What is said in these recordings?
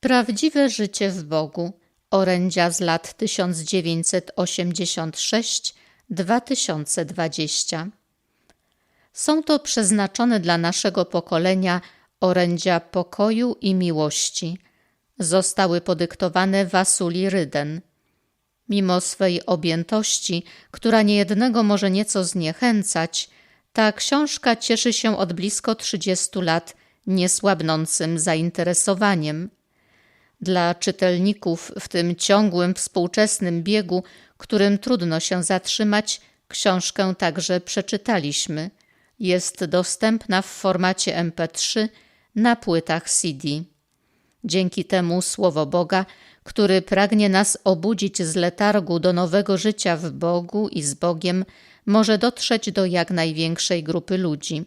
Prawdziwe życie w Bogu. Orędzia z lat 1986-2020. Są to przeznaczone dla naszego pokolenia orędzia pokoju i miłości. Zostały podyktowane Wasuli Ryden. Mimo swej objętości, która niejednego może nieco zniechęcać, ta książka cieszy się od blisko 30 lat niesłabnącym zainteresowaniem. Dla czytelników w tym ciągłym współczesnym biegu, którym trudno się zatrzymać, książkę także przeczytaliśmy. Jest dostępna w formacie MP3 na płytach CD. Dzięki temu Słowo Boga, który pragnie nas obudzić z letargu do nowego życia w Bogu i z Bogiem, może dotrzeć do jak największej grupy ludzi.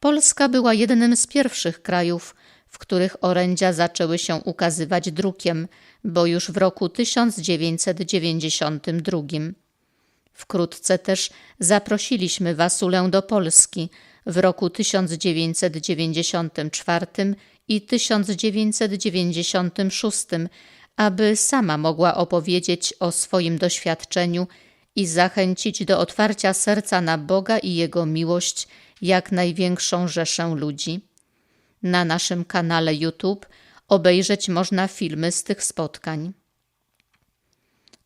Polska była jednym z pierwszych krajów, w których orędzia zaczęły się ukazywać drukiem, bo już w roku 1992. Wkrótce też zaprosiliśmy Wasulę do Polski w roku 1994 i 1996, aby sama mogła opowiedzieć o swoim doświadczeniu i zachęcić do otwarcia serca na Boga i Jego miłość jak największą rzeszę ludzi. Na naszym kanale YouTube obejrzeć można filmy z tych spotkań.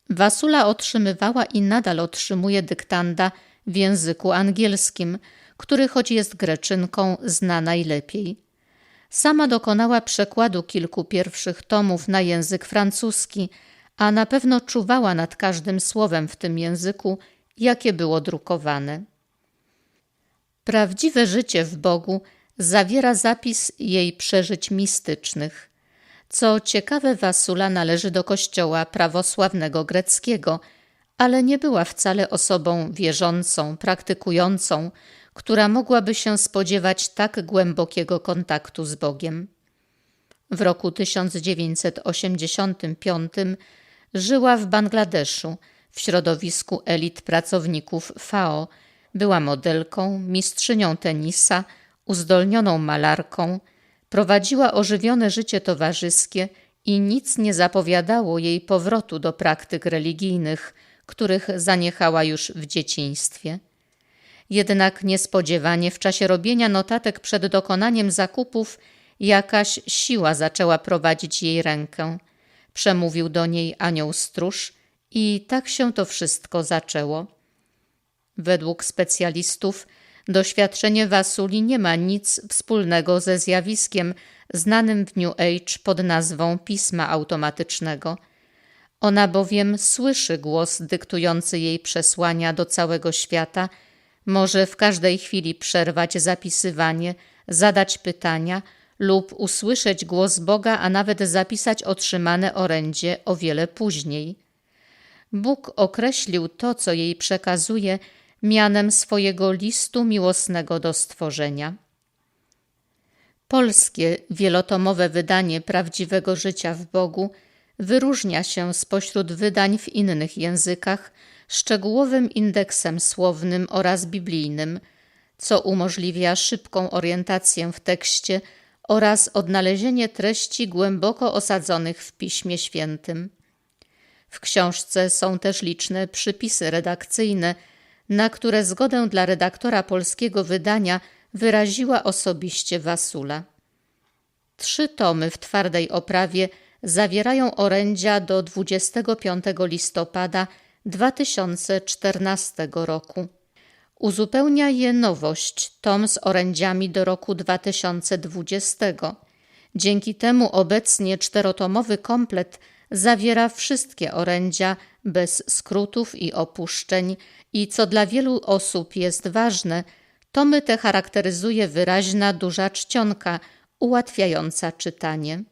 Wasula otrzymywała i nadal otrzymuje dyktanda w języku angielskim, który choć jest greczynką, zna najlepiej. Sama dokonała przekładu kilku pierwszych tomów na język francuski, a na pewno czuwała nad każdym słowem w tym języku, jakie było drukowane. Prawdziwe życie w Bogu zawiera zapis jej przeżyć mistycznych. Co ciekawe, Wasula należy do kościoła prawosławnego greckiego, ale nie była wcale osobą wierzącą, praktykującą, która mogłaby się spodziewać tak głębokiego kontaktu z Bogiem. W roku 1985 żyła w Bangladeszu w środowisku elit pracowników FAO. Była modelką, mistrzynią tenisa, uzdolnioną malarką, prowadziła ożywione życie towarzyskie i nic nie zapowiadało jej powrotu do praktyk religijnych, których zaniechała już w dzieciństwie. Jednak niespodziewanie w czasie robienia notatek przed dokonaniem zakupów jakaś siła zaczęła prowadzić jej rękę. Przemówił do niej anioł stróż i tak się to wszystko zaczęło. Według specjalistów doświadczenie Wasuli nie ma nic wspólnego ze zjawiskiem znanym w New Age pod nazwą pisma automatycznego. Ona bowiem słyszy głos dyktujący jej przesłania do całego świata, może w każdej chwili przerwać zapisywanie, zadać pytania lub usłyszeć głos Boga, a nawet zapisać otrzymane orędzie o wiele później. Bóg określił to, co jej przekazuje, mianem swojego listu miłosnego do stworzenia. Polskie wielotomowe wydanie prawdziwego życia w Bogu wyróżnia się spośród wydań w innych językach szczegółowym indeksem słownym oraz biblijnym, co umożliwia szybką orientację w tekście oraz odnalezienie treści głęboko osadzonych w Piśmie Świętym. W książce są też liczne przypisy redakcyjne, na które zgodę dla redaktora polskiego wydania wyraziła osobiście Wasula. Trzy tomy w twardej oprawie zawierają orędzia do 25 listopada 2014 roku. Uzupełnia je nowość, tom z orędziami do roku 2020. Dzięki temu obecnie czterotomowy komplet zawiera wszystkie orędzia bez skrótów i opuszczeń i co dla wielu osób jest ważne, tomy te charakteryzuje wyraźna duża czcionka ułatwiająca czytanie.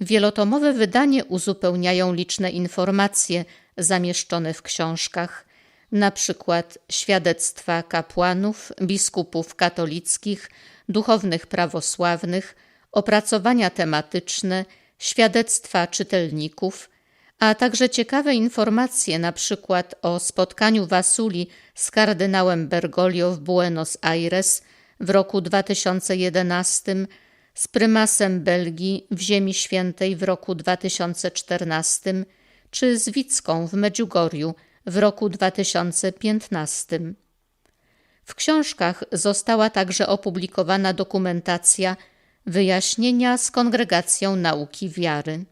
Wielotomowe wydanie uzupełniają liczne informacje zamieszczone w książkach, na przykład świadectwa kapłanów, biskupów katolickich, duchownych prawosławnych, opracowania tematyczne, świadectwa czytelników, a także ciekawe informacje na przykład o spotkaniu Wasuli z kardynałem Bergoglio w Buenos Aires w roku 2011, z prymasem Belgii w Ziemi Świętej w roku 2014 czy z Wicką w Medjugorju w roku 2015. W książkach została także opublikowana dokumentacja wyjaśnienia z Kongregacją Nauki Wiary.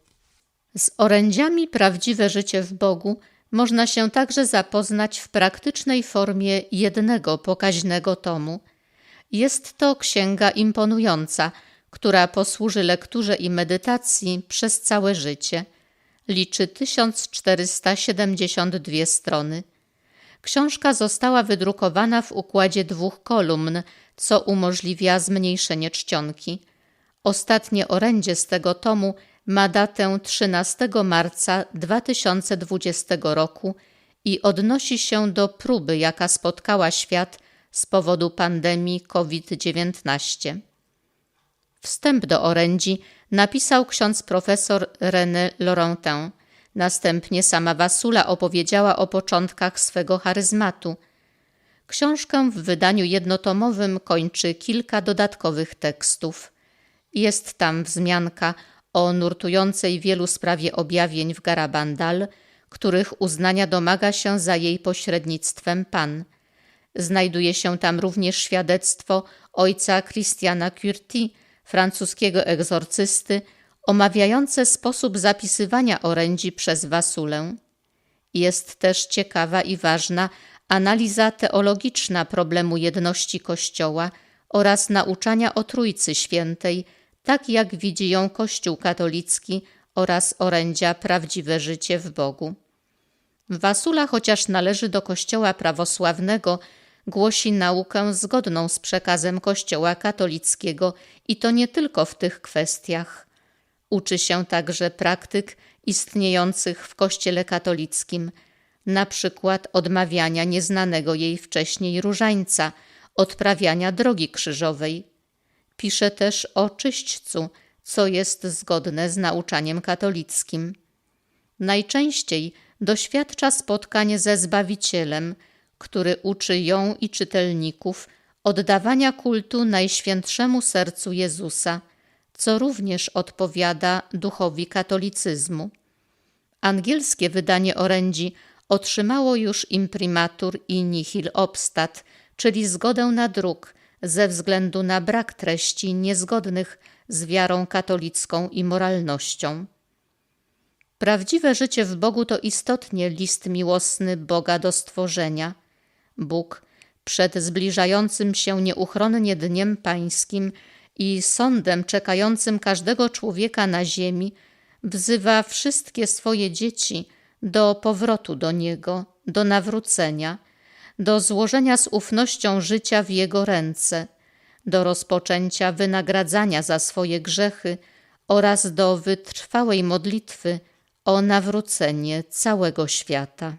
Z orędziami Prawdziwe Życie w Bogu można się także zapoznać w praktycznej formie jednego pokaźnego tomu. Jest to księga imponująca, która posłuży lekturze i medytacji przez całe życie. Liczy 1472 strony. Książka została wydrukowana w układzie dwóch kolumn, co umożliwia zmniejszenie czcionki. Ostatnie orędzie z tego tomu ma datę 13 marca 2020 roku i odnosi się do próby, jaka spotkała świat z powodu pandemii COVID-19. Wstęp do orędzi napisał ksiądz profesor René Laurentin. Następnie sama Wasula opowiedziała o początkach swego charyzmatu. Książkę w wydaniu jednotomowym kończy kilka dodatkowych tekstów. Jest tam wzmianka o nurtującej wielu sprawie objawień w Garabandal, których uznania domaga się za jej pośrednictwem Pan. Znajduje się tam również świadectwo ojca Christiana Curti, francuskiego egzorcysty, omawiające sposób zapisywania orędzi przez Wasulę. Jest też ciekawa i ważna analiza teologiczna problemu jedności Kościoła oraz nauczania o Trójcy Świętej, tak jak widzi ją Kościół katolicki oraz orędzia Prawdziwe Życie w Bogu. Wasula, chociaż należy do Kościoła prawosławnego, głosi naukę zgodną z przekazem Kościoła katolickiego i to nie tylko w tych kwestiach. Uczy się także praktyk istniejących w Kościele katolickim, na przykład odmawiania nieznanego jej wcześniej różańca, odprawiania drogi krzyżowej. Pisze też o czyśćcu, co jest zgodne z nauczaniem katolickim. Najczęściej doświadcza spotkań ze Zbawicielem, który uczy ją i czytelników oddawania kultu Najświętszemu Sercu Jezusa, co również odpowiada duchowi katolicyzmu. Angielskie wydanie orędzi otrzymało już imprimatur i nihil obstat, czyli zgodę na druk, ze względu na brak treści niezgodnych z wiarą katolicką i moralnością. Prawdziwe życie w Bogu to istotnie list miłosny Boga do stworzenia. Bóg przed zbliżającym się nieuchronnie dniem pańskim i sądem czekającym każdego człowieka na ziemi wzywa wszystkie swoje dzieci do powrotu do Niego, do nawrócenia, do złożenia z ufnością życia w Jego ręce, do rozpoczęcia wynagradzania za swoje grzechy oraz do wytrwałej modlitwy o nawrócenie całego świata.